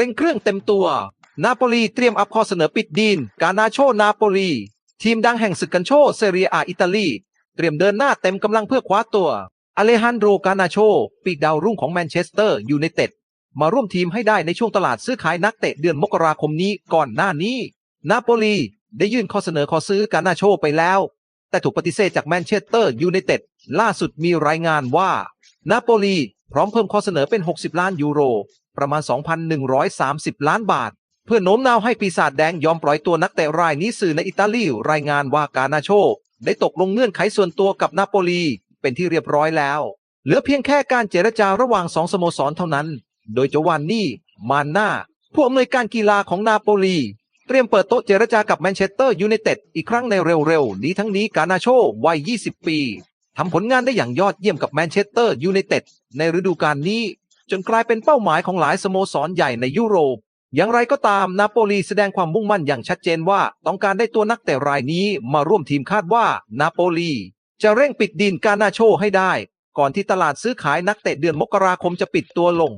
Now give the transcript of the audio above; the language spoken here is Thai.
เร่งเครื่องเต็มตัว นาโปลีเตรียมอัพข้อเสนอปิดดีน กานาโชนาโปลี ทีมดังแห่งศึกกันโชเซเรียอาอิตาลี เตรียมเดินหน้าเต็มกำลังเพื่อคว้าตัวอเลฮันโดรกานาโช ปีกดาวรุ่งของแมนเชสเตอร์ยูไนเต็ดมาร่วมทีมให้ได้ในช่วงตลาดซื้อขายนักเตะเดือนมกราคมนี้ก่อนหน้านี้ นาโปลีได้ยื่นข้อเสนอขอซื้อกานาโชไปแล้ว แต่ถูกปฏิเสธจากแมนเชสเตอร์ยูไนเต็ดล่าสุดมีรายงานว่า นาโปลีพร้อมเพิ่มข้อเสนอเป็น 60 ล้านยูโร ประมาณ 2,130 ล้านบาท เพื่อโน้มน้าวให้ปีศาจแดงยอมปล่อยตัวนักเตะรายนี้สื่อในอิตาลีรายงานว่ากานาโช ได้ตกลงเงื่อนไขส่วนตัวกับนาโปลี เป็นที่เรียบร้อยแล้ว เหลือเพียงแค่การเจรจาระหว่างสองสโมสรเท่านั้น โดยโจวานนี่ มานนาผู้อำนวยการกีฬาของนาโปลีเตรียมเปิดโต๊ะเจรจากับแมนเชสเตอร์ยูไนเต็ดอีกครั้งในเร็วๆ นี้ทั้งนี้กานาโชวัย 20 ปี ทำผลงานได้อย่างยอดเยี่ยมกับแมนเชสเตอร์ยูไนเต็ดในฤดูกาลนี้ จนกลายเป็นเป้าหมายของหลายสโมสรใหญ่ในยุโรป อย่างไรก็ตามนาโปลีแสดงความมุ่งมั่นอย่างชัดเจนว่าต้องการได้ตัวนักเตะรายนี้มาร่วมทีมคาดว่านาโปลีจะเร่งปิดดินกานาโชให้ได้ ก่อนที่ตลาดซื้อขายนักเตะเดือนมกราคมจะปิดตัวลง